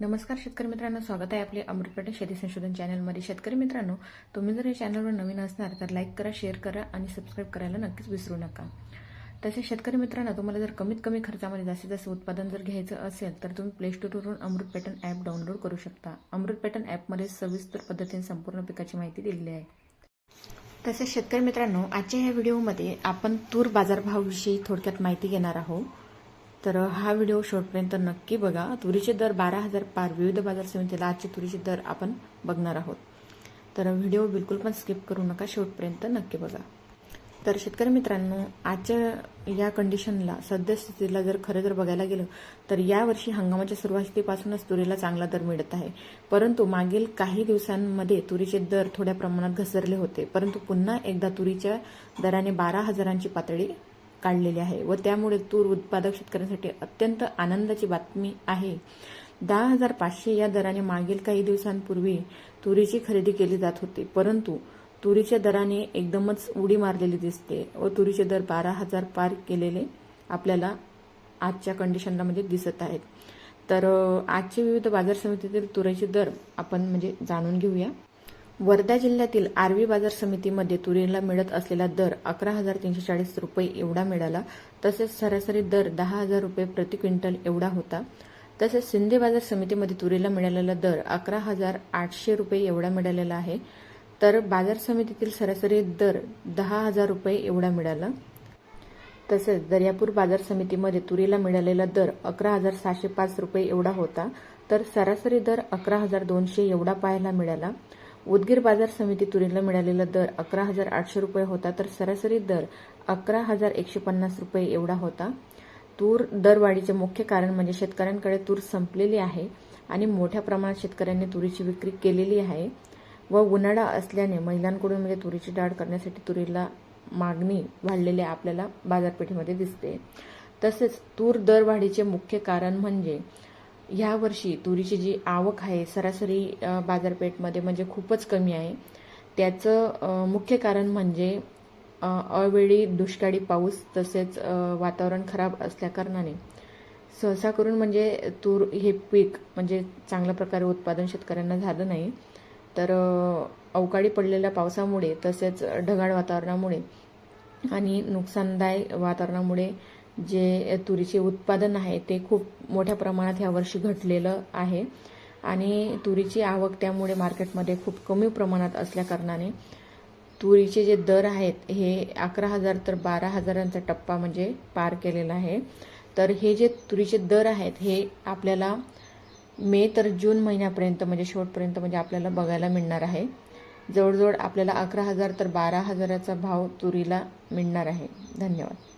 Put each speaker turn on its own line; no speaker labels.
नमस्कार शेतकरी मित्रांनो स्वागत आहे आपले अमृतपेठ शेती संशोधन चॅनलमध्ये. शेतकरी मित्रांनो तुम्ही जर या चॅनलवर नवीन असणार तर लाईक करा शेअर करा आणि सबस्क्राईब करायला नक्कीच विसरू नका. तसेच शेतकरी मित्रांनो तुम्हाला जर कमीत कमी खर्चामध्ये जास्तीत जास्त उत्पादन जर घ्यायचं असेल तर तुम्ही प्ले स्टोअरवरून अमृत पॅटर्न ॲप डाउनलोड करू शकता. अमृत पॅटर्न ॲपमध्ये सविस्तर पद्धतीने संपूर्ण पिकाची माहिती दिलेली आहे. तसेच शेतकरी मित्रांनो आजच्या या व्हिडिओमध्ये आपण तूर बाजारभावाविषयी थोडक्यात माहिती घेणार आहोत. तर हा व्हिडिओ शेवटपर्यंत नक्की बघा. तुरीचे दर बारा हजार पार. विविध बाजार समितीला आजचे तुरीचे दर आपण बघणार आहोत. तर व्हिडिओ बिलकुल पण स्किप करू नका. शेवटपर्यंत नक्की बघा. तर शेतकरी मित्रांनो आजच्या या कंडिशनला सद्यस्थितीला जर खरं जर बघायला गेलं तर यावर्षी हंगामाच्या सुरुवातीपासूनच तुरीला चांगला दर मिळत आहे. परंतु मागील काही दिवसांमध्ये तुरीचे दर थोड्या प्रमाणात घसरले होते. परंतु पुन्हा एकदा तुरीच्या दराने बारा हजारांची पातळी काढलेली आहे व त्यामुळे तूर उत्पादक शेतकऱ्यांसाठी अत्यंत आनंदाची बातमी आहे. दहा हजार पाचशे या दराने मागील काही दिवसांपूर्वी तुरीची खरेदी केली जात होती परंतु तुरीच्या दराने एकदमच उडी मारलेली दिसते व तुरीचे दर बारा हजार पार केलेले आपल्याला आजच्या कंडिशनला म्हणजे दिसत आहेत. तर आजचे विविध बाजार समितीतील तुरीचे दर आपण म्हणजे जाणून घेऊया. वर्धा जिल्ह्यातील आरवी बाजार समितीमध्ये तुरीला मिळत असलेला दर अकरा हजार तीनशे चाळीस रुपये एवढा मिळाला. तसेच सरासरी दर दहा हजार रुपये प्रति क्विंटल एवढा होता. तसेच सिंधी बाजार समितीमध्ये तुरीला मिळालेला दर अकरा हजार आठशे रुपये एवढा मिळालेला आहे. तर बाजार समितीतील सरासरी दर दहा हजार रुपये एवढा मिळाला. तसेच दर्यापूर बाजार समितीमध्ये तुरीला मिळालेला दर अकरा हजार सहाशे पाच रुपये एवढा होता. तर सरासरी दर अकरा हजार दोनशे एवढा पाहायला मिळाला. उदगीर बाजार समिती तुरीला मिळालेला दर अकरा हजार आठशे रुपये होता तर सरासरी दर अकरा हजार एकशे पन्नास रुपये एवढा होता. तूर दरवाढीचे मुख्य कारण म्हणजे शेतकऱ्यांकडे तूर संपलेली आहे आणि मोठ्या प्रमाणात शेतकऱ्यांनी तुरीची विक्री केलेली आहे व उन्हाळा असल्याने महिलांकडून म्हणजे तुरीची डाळ करण्यासाठी तुरीला मागणी वाढलेली आपल्याला बाजारपेठेमध्ये दिसते. तसेच तूर दरवाढीचे मुख्य कारण म्हणजे ह्या वर्षी तुरीची जी आवक आहे सरासरी बाजारपेठमध्ये म्हणजे खूपच कमी आहे. त्याचं मुख्य कारण म्हणजे अवेळी दुष्काळी पाऊस तसेच वातावरण खराब असल्याकारणाने सहसा करून म्हणजे तूर हे पीक म्हणजे चांगल्या प्रकारे उत्पादन शेतकऱ्यांना झालं नाही तर अवकाळी पडलेल्या पावसामुळे तसेच ढगाळ वातावरणामुळे आणि नुकसानदायक वातावरणामुळे जे तुरीचे उत्पादन आहे ते खूप मोठ्या प्रमाणात ह्या वर्षी घटलेलं आहे. आणि तुरीची आवक त्यामुळे मार्केटमध्ये खूप कमी प्रमाणात असल्याकारणाने तुरीचे जे दर आहेत हे अकरा हजार तर बारा हजारांचा टप्पा म्हणजे पार केलेला आहे. तर हे जे तुरीचे दर आहेत हे आपल्याला मे तर जून महिन्यापर्यंत म्हणजे शेवटपर्यंत म्हणजे आपल्याला बघायला मिळणार आहे. जवळजवळ आपल्याला अकरा हजार तर बारा हजाराचा भाव तुरीला मिळणार आहे. धन्यवाद.